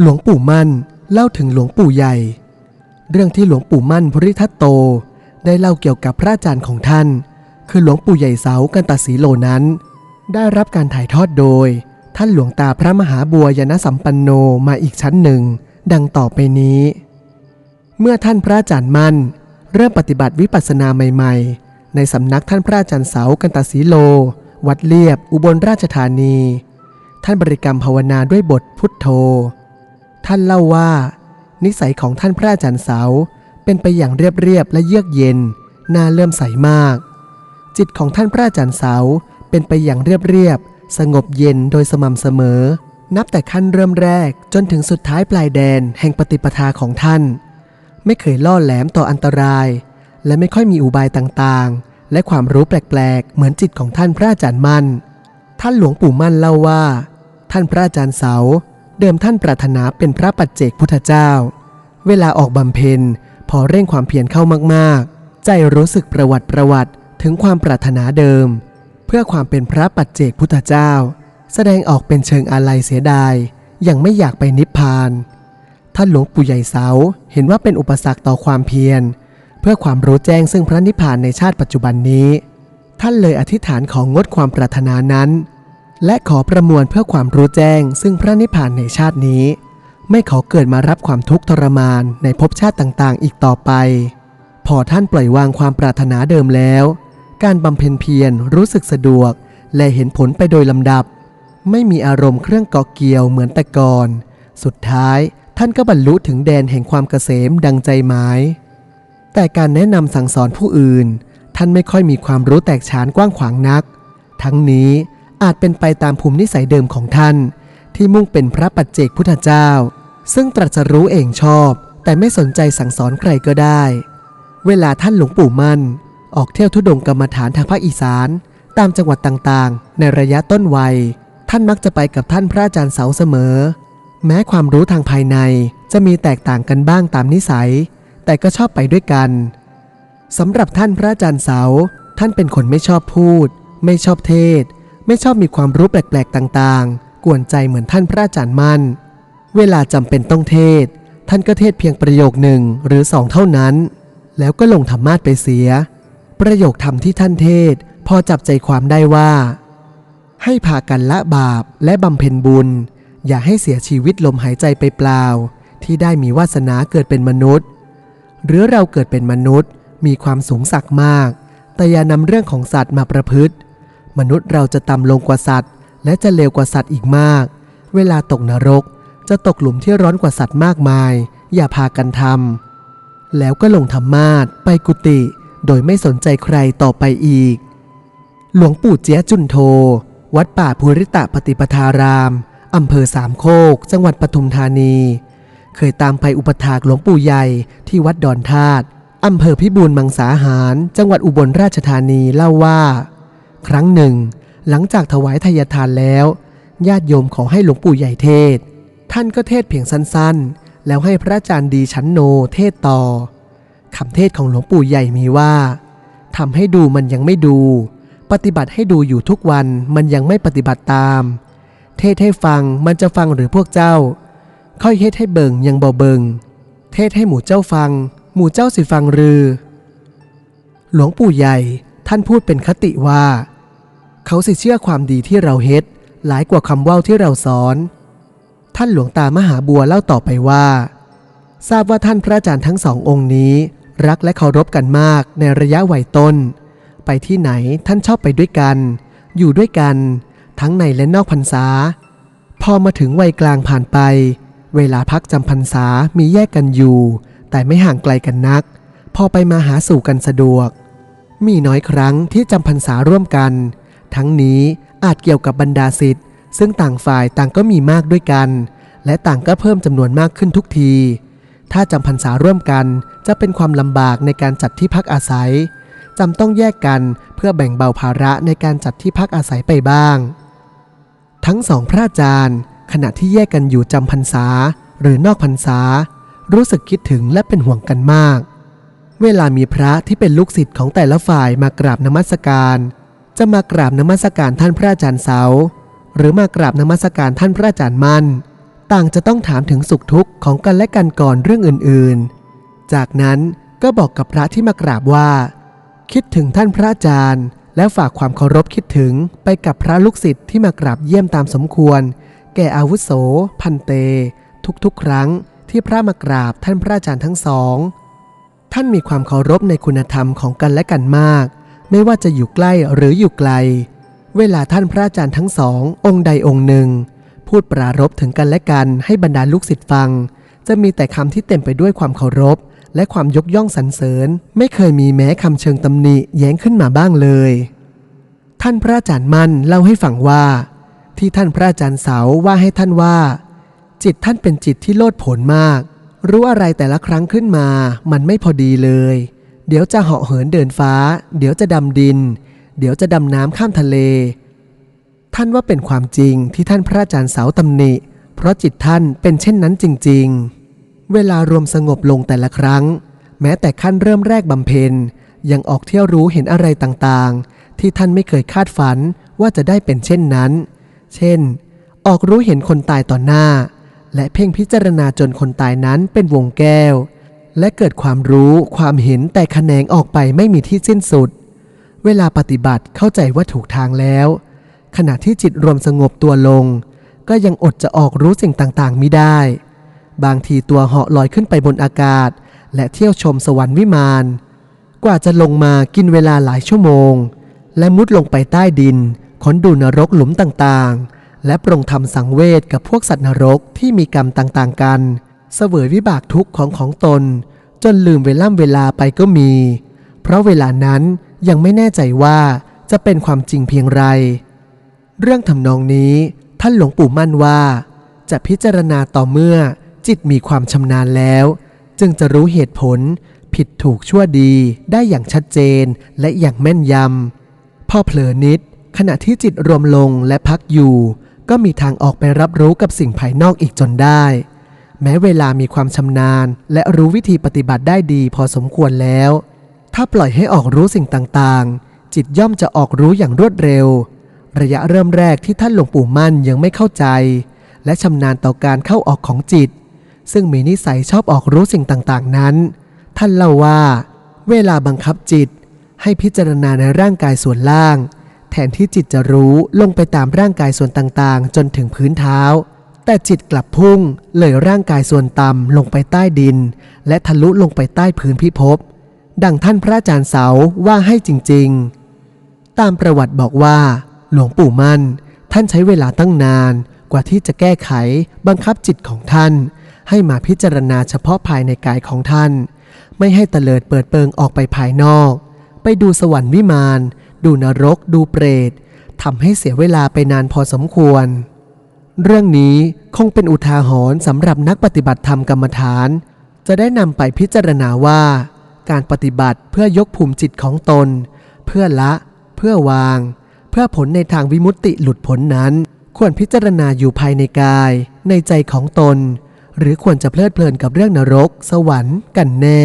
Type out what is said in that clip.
หลวงปู่มั่นเล่าถึงหลวงปู่ใหญ่ เรื่องที่หลวงปู่มั่นภริทัตโต ได้เล่าเกี่ยวกับพระอาจารย์ของท่าน คือหลวงปู่ใหญ่เสากันตสีโลนั้น ได้รับการถ่ายทอดโดย ท่านหลวงตาพระมหาบัวยนสัมปันโนมาอีกชั้นหนึ่ง ดังต่อไปนี้ เมื่อท่านพระอาจารย์มั่น เริ่มปฏิบัติวิปัสสนาใหม่ ๆ ในสำนักท่านพระอาจารย์เสากันตสีโล วัดเลียบอุบลราชธานี ท่านบริกรรมภาวนาด้วยบทพุทโธ ท่านเล่าว่า นิสัยของท่านพระอาจารย์เสา เป็นไปอย่างเรียบๆและเยือกเย็น น่าเลื่อมใสมาก จิตของท่านพระอาจารย์เสาเป็นไปอย่างเรียบๆสงบเย็นโดยสม่ำเสมอ นับแต่ขั้นเริ่มแรกจนถึงสุดท้ายปลายแดนแห่งปฏิปทาของท่าน ไม่เคยล่อแหลมต่ออันตราย และไม่ค่อยมีอุบายต่างๆ และความรู้แปลกๆ เหมือนจิตของท่านพระอาจารย์มั่น ท่านหลวงปู่มั่นเล่าว่า ท่านพระอาจารย์เสา เดิมท่านปรารถนาเป็นพระปัจเจกพุทธเจ้า เวลาออกบำเพ็ญพอเร่งความเพียรเข้ามากๆ ใจรู้สึกประวัติประวัติถึงความปรารถนาเดิม เพื่อความเป็นพระปัจเจกพุทธเจ้า แสดงออกเป็นเชิงอาลัยเสียดายยังไม่อยากไปนิพพานท่านหลวงปู่ใหญ่เสาเห็นว่าเป็นอุปสรรคต่อความเพียร เพื่อความรู้แจ้งซึ่งพระนิพพานในชาติปัจจุบันนี้ ท่านเลยอธิษฐานของงดความปรารถนานั้น และขอประมวลเพื่อความรู้แจ้ง ซึ่งพระนิพพานในชาตินี้ ไม่ขอเกิดมารับความทุกข์ทรมานในภพชาติต่างๆ อีกต่อไป พอท่านปล่อยวางความปรารถนาเดิมแล้ว การบำเพ็ญเพียรรู้สึกสะดวก และเห็นผลไปโดยลำดับ ไม่มีอารมณ์เครื่องเกาะเกี่ยวเหมือนแต่ก่อน สุดท้ายท่านก็บรรลุถึงแดนแห่งความเกษมดังใจหมาย แต่การแนะนำสั่งสอนผู้อื่น ท่านไม่ค่อยมีความรู้แตกฉานกว้างขวางนัก ทั้งนี้ อาจเป็นไปตามภูมินิสัยเดิมของท่าน ที่มุ่งเป็นพระปัจเจกพุทธเจ้า ซึ่งตรัสรู้เองชอบ แต่ไม่สนใจสั่งสอนใครก็ได้ เวลาท่านหลวงปู่มั่น ออกเที่ยวทุดงกรรมฐานทางภาคอีสาน ตามจังหวัดต่างๆ ในระยะต้นวัย ท่านมักจะไปกับท่านพระอาจารย์เสาเสมอ แม้ความรู้ทางภายในจะมีแตกต่างกันบ้างตามนิสัย แต่ก็ชอบไปด้วยกันสำหรับท่านพระอาจารย์เสา ท่านเป็นคนไม่ชอบพูด ไม่ชอบเทศ ไม่ชอบมีความรู้แปลกๆต่างๆ กวนใจเหมือนท่านพระอาจารย์มั่น เวลาจำเป็นต้องเทศ ท่านก็เทศเพียงประโยคหนึ่งหรือสองเท่านั้น แล้วก็ลงธรรมาสไปเสีย ประโยคธรรมที่ท่านเทศ พอจับใจความได้ว่า ให้พากันละบาปและบำเพ็ญบุญ อย่าให้เสียชีวิตลมหายใจไปเปล่า ที่ได้มีวาสนาเกิดเป็นมนุษย์ หรือเราเกิดเป็นมนุษย์มีความสูงสักมาก แต่อย่านำเรื่องของสัตว์มาประพฤติ มนุษย์เราจะต่ำลงกว่าสัตว์ และจะเลวกว่าสัตว์อีกมาก เวลาตกนรก จะตกหลุมที่ร้อนกว่าสัตว์มากมาย อย่าพากันทำแล้วก็ลงธรรมาสไปกุฏิโดยไม่สนใจใครต่อไปอีก หลวงปู่เจียจุนโท วัดป่าภูริตะปฏิปทารามอำเภอสามโคก จังหวัดปทุมธานี เคยตามไปอุปถากหลวงปู่ใหญ่ที่วัดดอนธาตุอำเภอพิบูลมังสาหาร จังหวัดอุบลราชธานีเล่าว่า ครั้งหนึ่ง หลังจากถวายทายทานแล้ว ญาติโยมขอให้หลวงปู่ใหญ่เทศ ท่านก็เทศเพียงสั้นๆ แล้วให้พระอาจารย์ดีชั้นโนเทศต่อคำเทศของหลวงปู่ใหญ่มีว่าทำให้ดูมันยังไม่ดู ปฏิบัติให้ดูอยู่ทุกวันมันยังไม่ปฏิบัติตาม เทศให้ฟังมันจะฟังหรือพวกเจ้า ค่อยเทศให้เบิงยังบ่เบิงเทศให้หมู่เจ้าฟัง หมู่เจ้าสิฟังรือ หลวงปู่ใหญ่ท่านพูดเป็นคติว่า เขาสิเชื่อความดีที่เราเฮ็ดหลายกว่าคำว้าที่เราสอน ท่านหลวงตามหาบัวเล่าต่อไปว่า ทราบว่าท่านพระอาจารย์ทั้งสององค์นี้ รักและเคารพกันมากในระยะวัยต้น ไปที่ไหนท่านชอบไปด้วยกัน อยู่ด้วยกัน ทั้งในและนอกพรรษา พอมาถึงวัยกลางผ่านไป เวลาพักจำพรรษามีแยกกันอยู่ แต่ไม่ห่างไกลกันนัก พอไปมาหาสู่กันสะดวก มีน้อยครั้งที่จำพรรษาร่วมกัน ทั้งนี้อาจเกี่ยวกับบรรดาสิทธิ์ซึ่งต่างฝ่ายต่างก็มีมากด้วยกัน และต่างก็เพิ่มจำนวนมากขึ้นทุกที ถ้าจำพรรษาร่วมกันจะเป็นความลำบากในการจัดที่พักอาศัยจำต้องแยกกันเพื่อแบ่งเบาภาระในการจัดที่พักอาศัยไปบ้าง ทั้งสองพระอาจารย์ ขณะที่แยกกันอยู่จำพรรษาหรือนอกพรรษา รู้สึกคิดถึงและเป็นห่วงกันมาก เวลามีพระที่เป็นลูกศิษย์ของแต่ละฝ่ายมากราบนมัสการ จะมากราบนมัสการท่านพระอาจารย์เสา หรือมากราบนมัสการท่านพระอาจารย์มั่น ต่างจะต้องถามถึงสุขทุกข์ของกันและกันก่อนเรื่องอื่นๆ จากนั้นก็บอกกับพระที่มากราบว่า คิดถึงท่านพระอาจารย์ แล้วฝากความเคารพคิดถึงไปกับพระลูกศิษย์ที่มากราบเยี่ยมตามสมควร แก่อาวุโส พันเต ทุกๆ ครั้งที่พระมากราบท่านพระอาจารย์ทั้งสอง ท่านมีความเคารพในคุณธรรมของกันและกันมาก ไม่ว่าจะอยู่ใกล้หรืออยู่ไกล เวลาท่านพระอาจารย์ทั้งสอง องค์ใดองค์หนึ่ง พูดปรารบถึงกันและกันให้บรรดาลูกศิษย์ฟัง จะมีแต่คำที่เต็มไปด้วยความเคารพ และความยกย่องสรรเสริญ ไม่เคยมีแม้คำเชิงตำหนิแย้งขึ้นมาบ้างเลย ท่านพระอาจารย์มั่นเล่าให้ฟังว่า ที่ท่านพระอาจารย์เสาว่าให้ท่านว่า จิตท่านเป็นจิตที่โลดโผนมาก รู้อะไรแต่ละครั้งขึ้นมา มันไม่พอดีเลย เดี๋ยวจะเหาะเหินเดินฟ้า เดี๋ยวจะดำดิน เดี๋ยวจะดำน้ำข้ามทะเล ท่านว่าเป็นความจริงที่ท่านพระอาจารย์เสาตำหนิ เพราะจิตท่านเป็นเช่นนั้นจริง ๆ เวลารวมสงบลงแต่ละครั้ง แม้แต่ขั้นเริ่มแรกบำเพ็ญยังออกเที่ยวรู้เห็นอะไรต่างๆ ที่ท่านไม่เคยคาดฝันว่าจะได้เป็นเช่นนั้น เช่น ออกรู้เห็นคนตายต่อหน้า และเพ่งพิจารณาจนคนตายนั้นเป็นวงแก้ว และเกิดความรู้ความเห็นแต่แขนงออกไปไม่มีที่สิ้นสุด เวลาปฏิบัติเข้าใจว่าถูกทางแล้ว ขณะที่จิตรวมสงบตัวลง ก็ยังอดจะออกรู้สิ่งต่างๆไม่ได้ บางทีตัวเหาะลอยขึ้นไปบนอากาศ และเที่ยวชมสวรรค์วิมาน กว่าจะลงมากินเวลาหลายชั่วโมง และมุดลงไปใต้ดินค้นดูนรกหลุมต่างๆ และปรงทำสังเวชกับพวกสัตว์นรกที่มีกรรมต่างๆกัน เสวยวิบากทุกข์ของของตน จนลืมเวล่ำเวลาไปก็มี เพราะเวลานั้นยังไม่แน่ใจว่าจะเป็นความจริงเพียงไร เรื่องทำนองนี้ท่านหลวงปู่มั่นว่า จะพิจารณาต่อเมื่อจิตมีความชำนาญแล้ว จึงจะรู้เหตุผลผิดถูกชั่วดีได้อย่างชัดเจนและอย่างแม่นยำพอเผลอนิด ขณะที่จิตรวมลงและพักอยู่ ก็มีทางออกไปรับรู้กับสิ่งภายนอกอีกจนได้ แม้เวลามีความชำนาญ และรู้วิธีปฏิบัติได้ดีพอสมควรแล้ว ถ้าปล่อยให้ออกรู้สิ่งต่างๆ จิตย่อมจะออกรู้อย่างรวดเร็ว ระยะเริ่มแรกที่ท่านหลวงปู่มั่นยังไม่เข้าใจ และชำนาญต่อการเข้าออกของจิต ซึ่งมีนิสัยชอบออกรู้สิ่งต่างๆนั้น ท่านเล่าว่า เวลาบังคับจิต ให้พิจารณาในร่างกายส่วนล่าง แทนที่จิตจะรู้ลงไปตามร่างกายส่วนต่างๆ จนถึงพื้นเท้า แต่จิตกลับพุ่งเลยร่างกายส่วนต่ำลงไปใต้ดิน และทะลุลงไปใต้พื้นพิภพ ดังท่านพระอาจารย์เสาว่าให้จริง ๆ ตามประวัติบอกว่า หลวงปู่มั่น ท่านใช้เวลาตั้งนานกว่าที่จะแก้ไขบังคับจิตของท่าน ให้มาพิจารณาเฉพาะภายในกายของท่าน ไม่ให้เตลิดเปิดเปิงออกไปภายนอก ไปดูสวรรค์วิมาน ดูนรก ดูเปรตทำให้เสียเวลาไปนานพอสมควร เรื่องนี้คงเป็นอุทาหรณ์สำหรับนักปฏิบัติธรรมกรรมฐาน จะได้นำไปพิจารณาว่า การปฏิบัติเพื่อยกภูมิจิตของตน เพื่อละ เพื่อวาง เพื่อผลในทางวิมุตติหลุดพ้นนั้น ควรพิจารณาอยู่ภายในกาย ในใจของตน หรือควรจะเพลิดเพลินกับเรื่องนรก สวรรค์กันแน่